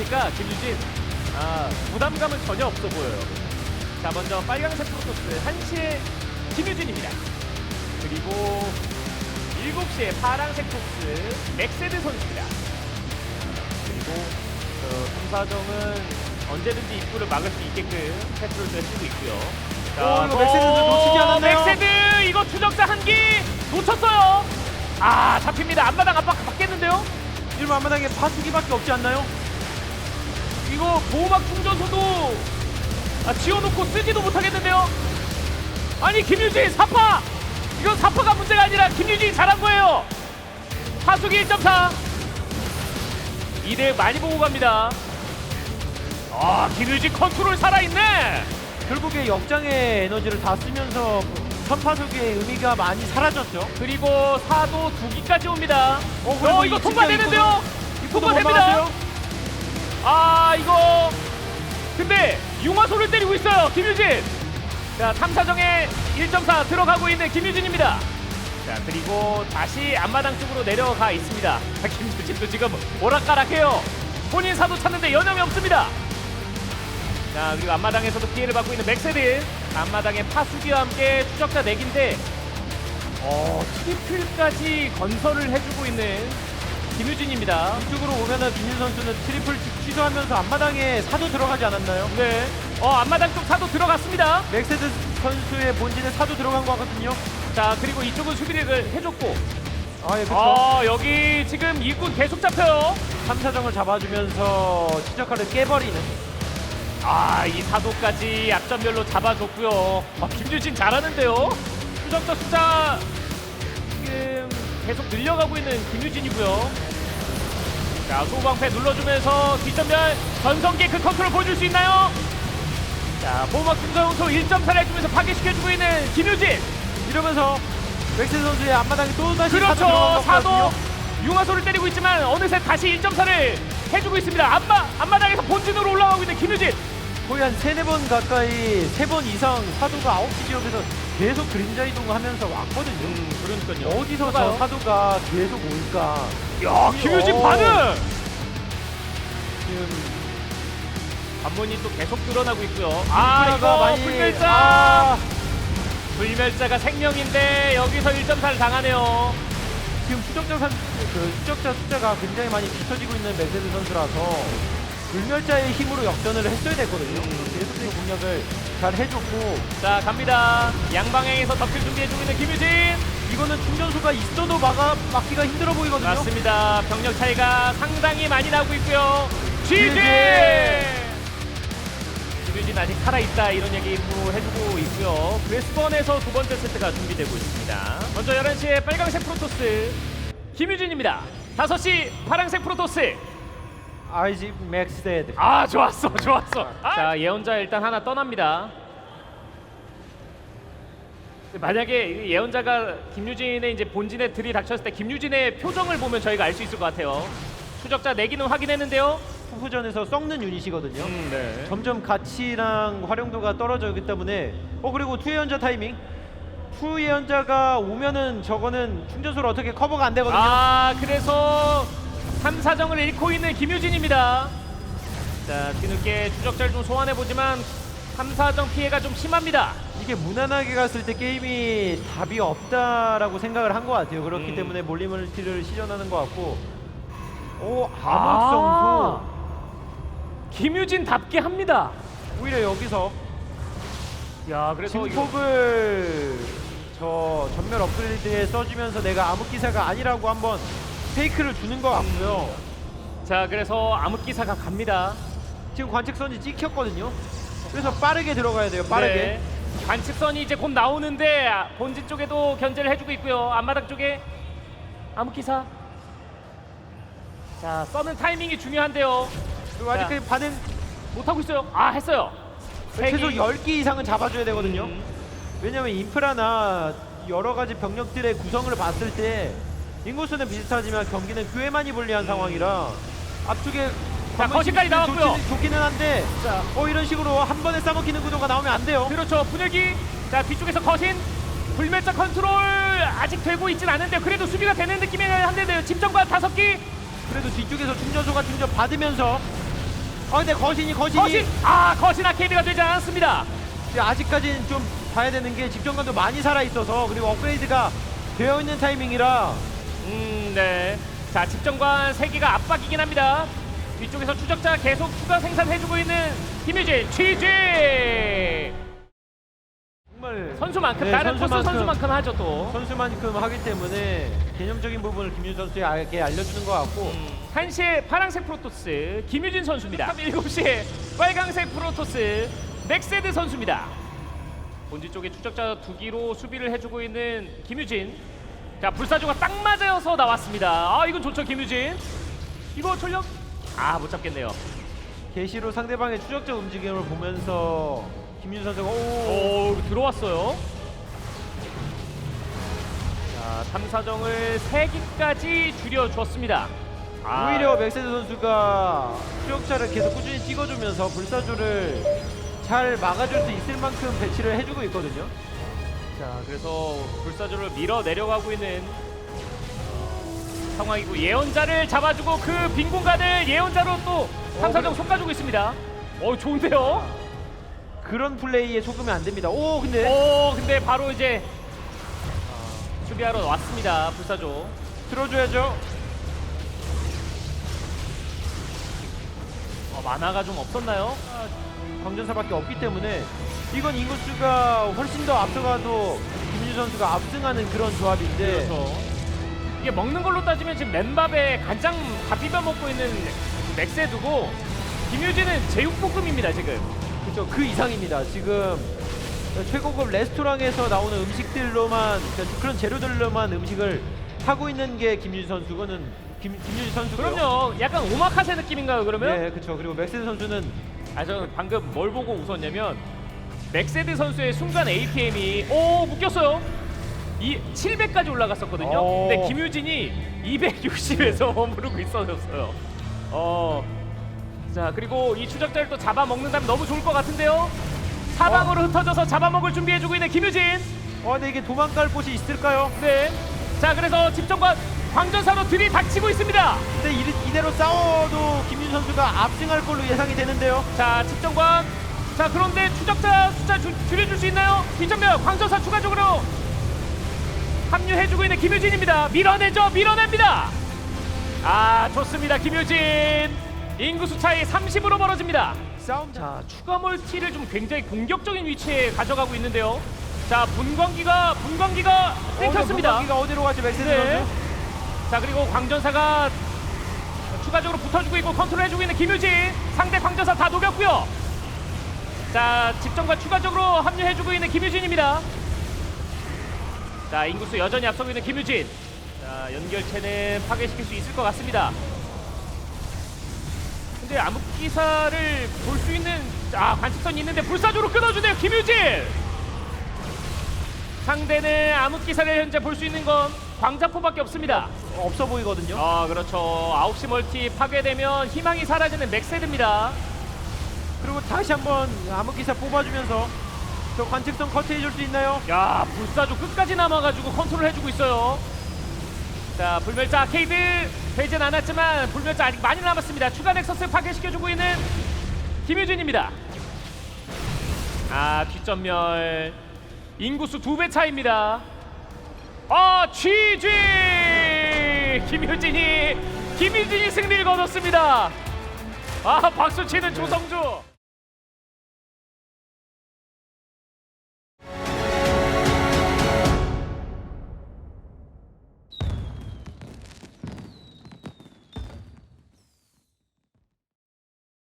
보니까 김유진 아, 부담감은 전혀 없어 보여요. 자 먼저 빨강색 프로토스 1시에 김유진입니다. 그리고 7시에 파란색 토스 맥세드 선수입니다. 그리고 어, 삼사정은 언제든지 입구를 막을 수 있게끔 패트롤도 쓰고 있고요. 오, 이거 맥세드도 놓치지 않았나요? 맥세드 이거 추적자 한기 놓쳤어요. 아 잡힙니다. 앞마당 압박 받겠는데요? 일본 앞마당에 파수기밖에 없지 않나요? 이거 보호막 충전소도 아, 지어놓고 쓰지도 못하겠는데요? 아니 김유진 사파! 이건 사파가 문제가 아니라 김유진이 잘한 거예요. 하수기 1.4 2대 많이 보고 갑니다. 아 김유진 컨트롤 살아있네. 결국에 역장의 에너지를 다 쓰면서 선파수기의 의미가 많이 사라졌죠. 그리고 사도 두 기까지 옵니다. 어, 어, 이거 이 통과되는데요? 통과됩니다. 아 이거. 근데 융화소를 때리고 있어요 김유진. 자 탐사정에 1.4 들어가고 있는 김유진입니다. 자 그리고 다시 앞마당 쪽으로 내려가 있습니다. 자, 김유진도 지금 오락가락해요. 본인 사도 찾는데 여념이 없습니다. 자 그리고 앞마당에서도 피해를 받고 있는 맥세드 앞마당에 파수기와 함께 추적자 4기인데 어 트리플까지 건설을 해주고 있는 김유진입니다 이쪽으로 오면은 김윤 선수는 트리플 취소하면서 앞마당에 사도 들어가지 않았나요? 네. 어 앞마당 쪽 사도 들어갔습니다. 맥세드 선수의 본진에 사도 들어간 것 같거든요. 자 그리고 이쪽은 수비를 해줬고. 아, 예, 그렇죠. 아 여기 지금 일꾼 계속 잡혀요. 삼사정을 잡아주면서 추적카를 깨버리는. 아 이 사도까지 앞전별로 잡아줬고요. 아, 김유진 잘하는데요. 수정자 숫자 계속 늘려가고 있는 김유진이고요. 자 소방패 눌러주면서 뒷전면 전성기 그 컨트롤 보여줄 수 있나요? 자 보호막 중성소 1.4를 해주면서 파괴시켜주고 있는 김유진. 이러면서 맥세드 선수의 앞마당에 또 다시 그렇죠. 사도. 융화소를 때리고 있지만 어느새 다시 1.4를 해주고 있습니다. 앞마 앞마당에서 본진으로 올라가고 있는 김유진. 거의 한 세네 번 가까이 세 번 이상 사도가 아홉 시 지역에서 계속 그림자 이동하면서 왔거든요. 그러니까요. 어디서 저 사도가 계속 올까? 야 김유진 오. 반응. 지금 관문이 또 계속 늘어나고 있고요. 아 이거 많이 불멸자. 아, 불멸자가 생명인데 여기서 1.4를 당하네요. 지금 추적자 선, 그 추적자 숫자가 굉장히 많이 뒤처지고 있는 메세드 선수라서 불멸자의 힘으로 역전을 했어야 됐거든요. 계속해서 공략을 잘 해줬고 자 갑니다. 양방향에서 덮칠 준비해주고 있는 김유진. 이거는 충전소가 있어도 막아 막기가 힘들어 보이거든요. 맞습니다. 병력 차이가 상당히 많이 나고 있고요. GG! 김유진 아직 살아있다 이런 얘기 또 해주고 있고요. 그레스번에서 두 번째 세트가 준비되고 있습니다. 먼저 11시에 빨강색 프로토스 김유진입니다. 5시 파랑색 프로토스 아이지 맥세드. 아 좋았어 좋았어 자 예언자 일단 하나 떠납니다 만약에 이 예언자가 김유진의 이제 본진에 들이닥쳤을 때 김유진의 표정을 보면 저희가 알 수 있을 것 같아요 추적자 내기는 확인했는데요 후전에서 썩는 유닛이거든요. 음, 네. 점점 가치랑 활용도가 떨어지기 때문에 어 그리고 투예언자 타이밍 투예언자가 오면은 저거는 충전소를 어떻게 커버가 안 되거든요. 아 그래서 3, 4정을 잃고 있는 김유진입니다 자 뒤늦게 추적자를 좀 소환해보지만 3, 4정 피해가 좀 심합니다 이게 무난하게 갔을 때 게임이 답이 없다라고 생각을 한 것 같아요. 그렇기 음. 때문에 몰리멀티를 시전하는 것 같고 오 아. 암흑성소 김유진답게 합니다 오히려 여기서 야 그래서 이거 진폭을 저 전멸 업그레이드에 써주면서 내가 암흑기사가 아니라고 한번 페이크를 주는 것 같고요. 자 그래서 암흑기사가 갑니다 지금 관측선이 찍혔거든요. 그래서 빠르게 들어가야 돼요. 빠르게. 네. 관측선이 이제 곧 나오는데 아, 본진 쪽에도 견제를 해주고 있고요 앞마당 쪽에 암흑기사 자 써는 타이밍이 중요한데요 그리고 아직까지 반응 못하고 있어요 아 했어요 최소 팩이- 10개 이상은 잡아줘야 되거든요. 음. 왜냐면 인프라나 여러 가지 병력들의 구성을 봤을 때 인구수는 비슷하지만 경기는 꽤 많이 불리한 상황이라 앞쪽에 자, 거시까지 나왔고요. 좋기는, 좋기는 한데 자. 어 이런 식으로 한 번에 싸먹히는 구도가 나오면 안 돼요. 그렇죠. 분열기. 자 뒤쪽에서 거신 불멸자 컨트롤 아직 되고 있진 않은데 그래도 수비가 되는 느낌이 한데요. 집정관 다섯 기. 그래도 뒤쪽에서 충전소가 충전 받으면서 아 근데 거신이 거신이. 거신. 아 거신 아케이드가 되지 않았습니다. 아직까지는 좀 봐야 되는 게 집정관도 많이 살아 있어서 그리고 업그레이드가 되어 있는 타이밍이라 음, 네. 자, 집정관 세기가 압박이긴 합니다. 뒤쪽에서 추적자 계속 추가 생산해주고 있는 김유진! 정말 선수만큼, 네, 다른 선수만큼- 선수만큼 하죠, 또. 선수만큼 하기 때문에 개념적인 부분을 김윤 선수에게 알려주는 것 같고 음, 1시에 파란색 프로토스, 김유진 선수입니다. 7시에 빨강색 프로토스, 맥세드 선수입니다. 본지 쪽에 추적자 두 기로 수비를 해주고 있는 김유진. 자, 불사조가 딱 맞아서 나왔습니다. 아, 이건 좋죠, 김유진. 이거 전력? 아, 못 잡겠네요. 게시로 상대방의 추적자 움직임을 보면서 김윤 선수가 오, 오 들어왔어요. 자 탐사정을 3기까지 줄여줬습니다. 아, 오히려 맥세드 선수가 추적자를 계속 꾸준히 찍어주면서 불사조를 잘 막아줄 수 있을 만큼 배치를 해주고 있거든요. 자 그래서 불사조를 밀어 내려가고 있는 어, 상황이고 예언자를 잡아주고 그 빈 공간을 예언자로 또 탐사정 그래. 솎아주고 있습니다. 어 좋은데요? 그런 플레이에 속으면 안 됩니다. 오 근데 오 근데 바로 이제 어, 수비하러 왔습니다 불사조. 들어줘야죠. 어, 만화가 좀 없었나요? 광전사밖에 없기 때문에 이건 인구수가 훨씬 더 앞서가도 김윤 선수가 압승하는 그런 조합인데 그렇죠. 이게 먹는 걸로 따지면 지금 맨밥에 간장 다 비벼 먹고 있는 맥세두고 김유진은 제육볶음입니다 지금. 그렇죠. 그 이상입니다. 지금 최고급 레스토랑에서 나오는 음식들로만 그러니까 그런 재료들로만 음식을 하고 있는 게 김윤 선수고는 김, 김윤 선수고요. 그럼요. 약간 오마카세 느낌인가요 그러면? 네, 그렇죠. 그리고 맥세드 선수는 아 저는 방금 뭘 보고 웃었냐면 맥세드 선수의 순간 APM이 오 묶였어요. 이 700까지 올라갔었거든요. 오. 근데 김유진이 260에서 머무르고 있어졌어요. 어. 자 그리고 이 추적자를 또 잡아먹는다면 너무 좋을 것 같은데요. 사방으로 흩어져서 잡아먹을 준비해주고 있는 김유진. 어, 근데 이게 도망갈 곳이 있을까요? 네. 자 그래서 집정관 광전사로 들이 닥치고 있습니다. 근데 이, 이대로 싸워도 김윤 선수가 압승할 걸로 예상이 되는데요. 자 집정관. 자 그런데 추적자 숫자 줄, 줄여줄 수 있나요? 뒷전면 광전사 추가적으로 합류해주고 있는 김유진입니다. 밀어내죠, 밀어냅니다. 아 좋습니다, 김유진. 인구수 차이 30으로 벌어집니다. 싸움 자 추가 멀티를 좀 굉장히 공격적인 위치에 가져가고 있는데요. 자 분광기가 분광기가 끊겼습니다. 기가 어디로 가지 맥세드 네. 자 그리고 광전사가 추가적으로 붙어주고 있고 컨트롤해주고 있는 김유진 상대 광전사 다 녹였고요. 자 집정관 추가적으로 합류해주고 있는 김유진입니다. 자 인구수 여전히 앞서고 있는 김유진. 자 연결체는 파괴시킬 수 있을 것 같습니다. 근데 암흑기사를 볼 수 있는 아 관측선이 있는데 불사조로 끊어주네요 김유진. 상대는 암흑기사를 현재 볼 수 있는 건 광자포밖에 없습니다. 없어 보이거든요. 아 그렇죠. 9시 멀티 파괴되면 희망이 사라지는 맥세드입니다. 그리고 다시 한번 암흑기사 뽑아주면서 저 관측선 커트해줄 수 있나요? 야 불사조 끝까지 남아가지고 컨트롤 해주고 있어요. 자 불멸자 아케이드 되진 않았지만 불멸자 아직 많이 남았습니다. 추가 넥서스 파괴시켜주고 있는 김유진입니다. 아 뒷전멸 인구수 두 배 차입니다. 아 GG 김유진이 김유진이 승리를 거뒀습니다. 아 박수 치는 조성주.